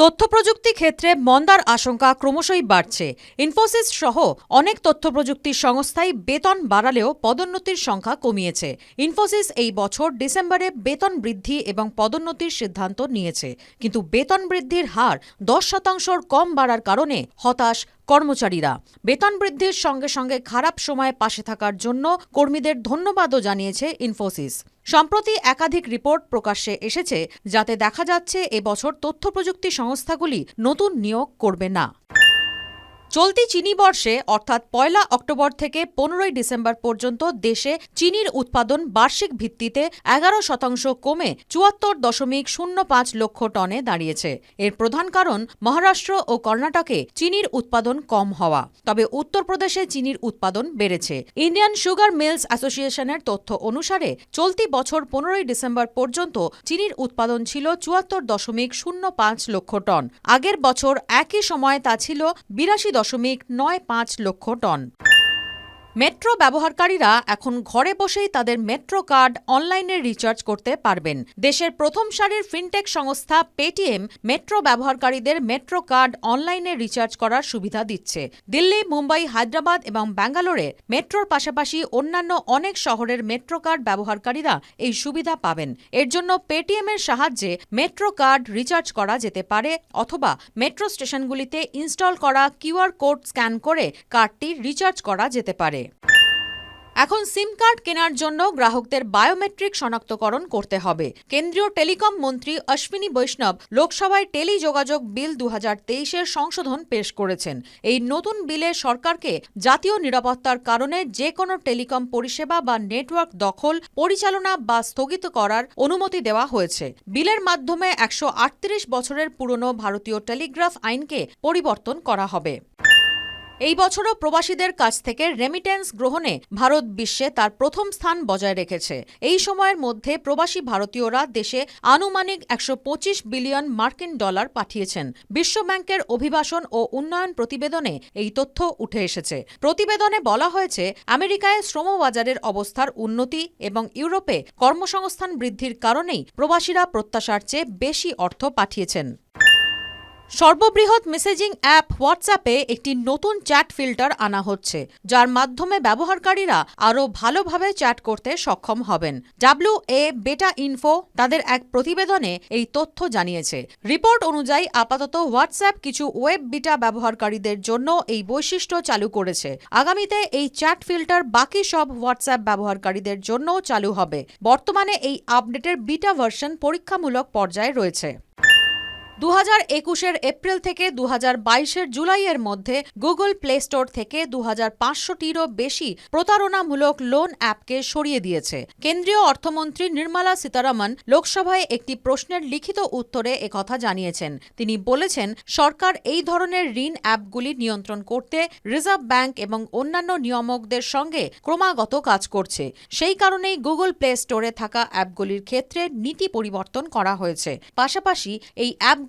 তথ্য প্রযুক্তি ক্ষেত্রে মন্দার আশঙ্কা ক্রমশই বাড়ছে। ইনফোসিস সহ অনেক তথ্য প্রযুক্তি সংস্থাই বেতন বাড়ালেও পদোন্নতির সংখ্যা কমিয়েছে। ইনফোসিস এই বছর ডিসেম্বরে বেতন বৃদ্ধি এবং পদোন্নতির সিদ্ধান্ত নিয়েছে। কিন্তু বেতন বৃদ্ধির হার দশ শতাংশর কম বাড়ার কারণে হতাশ কর্মচারীরা। বেতন বৃদ্ধির সঙ্গে সঙ্গে খারাপ সময়ে পাশে থাকার জন্য কর্মীদের ধন্যবাদও জানিয়েছে ইনফোসিস। সম্প্রতি একাধিক রিপোর্ট প্রকাশ্যে এসেছে, যাতে দেখা যাচ্ছে এবছর তথ্য প্রযুক্তি সংস্থাগুলি নতুন নিয়োগ করবে না। চলতি চিনি বর্ষে, অর্থাৎ পয়লা অক্টোবর থেকে পনেরোই ডিসেম্বর পর্যন্ত দেশে চিনির উৎপাদন বার্ষিক ভিত্তিতে এগারো শতাংশ কমে চুয়াত্তর দশমিক শূন্য পাঁচ লক্ষ টনে দাঁড়িয়েছে। এর প্রধান কারণ, মহারাষ্ট্র ও কর্ণাটকে চিনির উৎপাদন কম হওয়া। তবে উত্তরপ্রদেশে চিনির উৎপাদন বেড়েছে। ইন্ডিয়ান সুগার মিলস অ্যাসোসিয়েশনের তথ্য অনুসারে, চলতি বছর পনেরোই ডিসেম্বর পর্যন্ত চিনির উৎপাদন ছিল চুয়াত্তর দশমিক শূন্য পাঁচ লক্ষ টন। আগের বছর একই সময় তা ছিল বিরাশি দশমিক নয় পাঁচ লক্ষ টন। মেট্রো ব্যবহারকারীরা এখন ঘরে বসেই তাদের মেট্রো কার্ড অনলাইনে রিচার্জ করতে পারবেন। দেশের প্রথম সারির ফিনটেক সংস্থা পেটিএম মেট্রো ব্যবহারকারীদের মেট্রো কার্ড অনলাইনে রিচার্জ করার সুবিধা দিচ্ছে। দিল্লি, মুম্বাই, হায়দ্রাবাদ এবং ব্যাঙ্গালোরে মেট্রোর পাশাপাশি অন্যান্য অনেক শহরের মেট্রো কার্ড ব্যবহারকারীরা এই সুবিধা পাবেন। এর জন্য পেটিএমের সাহায্যে মেট্রো কার্ড রিচার্জ করা যেতে পারে অথবা মেট্রো স্টেশনগুলিতে ইনস্টল করা কিউআর কোড স্ক্যান করে কার্ডটি রিচার্জ করা যেতে পারে। এখন সিম কার্ড কেনার জন্য গ্রাহকদের বায়োমেট্রিক শনাক্তকরণ করতে হবে। কেন্দ্রীয় টেলিকম মন্ত্রী অশ্বিনী বৈষ্ণব লোকসভায় টেলি যোগাযোগ বিল দু হাজার সংশোধন পেশ করেছেন। এই নতুন বিলে সরকারকে জাতীয় নিরাপত্তার কারণে যে কোনো টেলিকম পরিষেবা বা নেটওয়ার্ক দখল, পরিচালনা বা স্থগিত করার অনুমতি দেওয়া হয়েছে। বিলের মাধ্যমে একশো আটত্রিশ বছরের পুরনো ভারতীয় টেলিগ্রাফ আইনকে পরিবর্তন করা হবে। এই বছরও প্রবাসীদের কাছ থেকে রেমিটেন্স গ্রহণে ভারত বিশ্বে তার প্রথম স্থান বজায় রেখেছে। এই সময়ের মধ্যে প্রবাসী ভারতীয়রা দেশে আনুমানিক একশো পঁচিশ বিলিয়ন মার্কিন ডলার পাঠিয়েছেন। বিশ্বব্যাংকের অভিবাসন ও উন্নয়ন প্রতিবেদনে এই তথ্য উঠে এসেছে। প্রতিবেদনে বলা হয়েছে, আমেরিকায় শ্রমবাজারের অবস্থার উন্নতি এবং ইউরোপে কর্মসংস্থান বৃদ্ধির কারণেই প্রবাসীরা প্রত্যাশার চেয়ে বেশি অর্থ পাঠিয়েছেন। সর্ববৃহৎ মেসেজিং অ্যাপ হোয়াটসঅ্যাপে একটি নতুন চ্যাট ফিল্টার আনা হচ্ছে, যার মাধ্যমে ব্যবহারকারীরা আরও ভালোভাবে চ্যাট করতে সক্ষম হবেন। ডাব্লিউ এ বেটা ইনফো তাদের এক প্রতিবেদনে এই তথ্য জানিয়েছে। রিপোর্ট অনুযায়ী আপাতত হোয়াটসঅ্যাপ কিছু ওয়েব বিটা ব্যবহারকারীদের জন্য এই বৈশিষ্ট্য চালু করেছে। আগামীতে এই চ্যাট ফিল্টার বাকি সব হোয়াটসঅ্যাপ ব্যবহারকারীদের জন্যও চালু হবে। বর্তমানে এই আপডেটের বিটা ভার্সন পরীক্ষামূলক পর্যায়ে রয়েছে। দু হাজার একুশের এপ্রিল থেকে দু হাজার বাইশের জুলাইয়ের মধ্যে গুগল প্লে স্টোর থেকে দু হাজার পাঁচশোটিরও বেশি প্রতারণামূলক লোন অ্যাপকে সরিয়ে দিয়েছে। কেন্দ্রীয় অর্থমন্ত্রী নির্মলা সীতারামন লোকসভায় একটি প্রশ্নের লিখিত উত্তরে একথা জানিয়েছেন। তিনি বলেছেন, সরকার এই ধরনের ঋণ অ্যাপগুলি নিয়ন্ত্রণ করতে রিজার্ভ ব্যাংক এবং অন্যান্য নিয়ামকদের সঙ্গে ক্রমাগত কাজ করছে। সেই কারণেই গুগল প্লে স্টোরে থাকা অ্যাপগুলির ক্ষেত্রে নীতি পরিবর্তন করা হয়েছে। পাশাপাশি এই অ্যাপ